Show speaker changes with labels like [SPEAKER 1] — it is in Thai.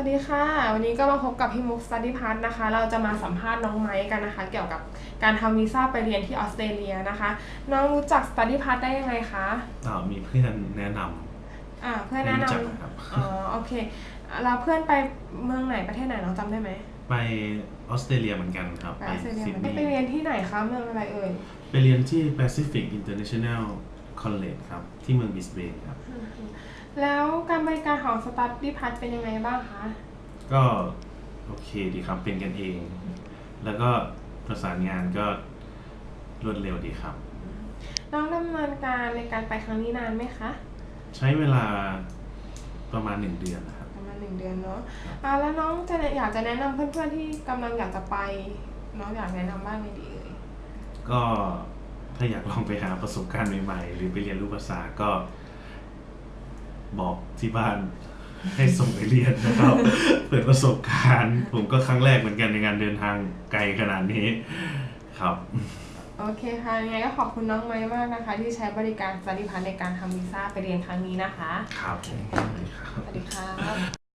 [SPEAKER 1] วัสดีค่ะ วันนี้ก็มาพบกับพี่มุกสตัดดี้พัทนะคะ เราจะมาสัมภาษณ์น้องไม้กันนะคะ เกี่ยวกับการทำวีซ่าไปเรียนที่ออสเตรเลียนะคะ น้องรู้จักสตัดดี้พัทได้ยังไงคะ
[SPEAKER 2] อ่ามีเพื่อนแนะน
[SPEAKER 1] อ่าำเพื่อนแนะน
[SPEAKER 2] ให้รู้จักนะครับำ
[SPEAKER 1] อ๋อโอเคเราเพื่อนไปเมืองไหนประเทศไหนน้องจำได้ไหม
[SPEAKER 2] ไปออสเตรเลียเหมือนกันครับ
[SPEAKER 1] ไป
[SPEAKER 2] ไป
[SPEAKER 1] ออสเตรเลีย
[SPEAKER 2] ซิด
[SPEAKER 1] มัน
[SPEAKER 2] นี
[SPEAKER 1] ได้ไปเรียนที่ไหนคะเมืองอะไรเอ่ย
[SPEAKER 2] ไปเรียนที่ Pacific International College ครับ ที่เมืองบิสเบนครับ
[SPEAKER 1] แล้วการบริการของสตัดดี้พัทเป็นยังไงบ้างคะ
[SPEAKER 2] ก็โอเคดีครับ เป็นกันเอง แล้วก็ประสานงานก็รวดเร็วดีครับ
[SPEAKER 1] น้องดำเนินการในการไปครั้งนี้นานไหมคะ
[SPEAKER 2] ใช้เวลาประมาณหนึ่งเดือนนะครับ
[SPEAKER 1] ประมาณหนึ่งเดือนเนาะอ่าแล้วน้องจะอยากจะแนะนำเพื่อนๆที่กำลังอยากจะไป น้องอยากแนะนำบ้างไหมดีเอ่ย
[SPEAKER 2] ก็ ถ้าอยากลองไปหาประสบการณ์ใหม่ๆ หรือไปเรียนรู้ภาษาก็ บอกที่บ้านให้ส่งไปเรียนนะครับ เปิดประสบการณ์ ผมก็ครั้งแรกเหมือนกันในการเดินทางไกลขนาดนี้ครับ
[SPEAKER 1] โอเคค่ะยังไงก็ขอบคุณน้องไม้มากนะคะ ที่ใช้บริการสตัดดี้พัทในการทำวีซ่าไปเรียนครั้งนี้นะคะ
[SPEAKER 2] ครับผม
[SPEAKER 1] สวัสดีค่ะ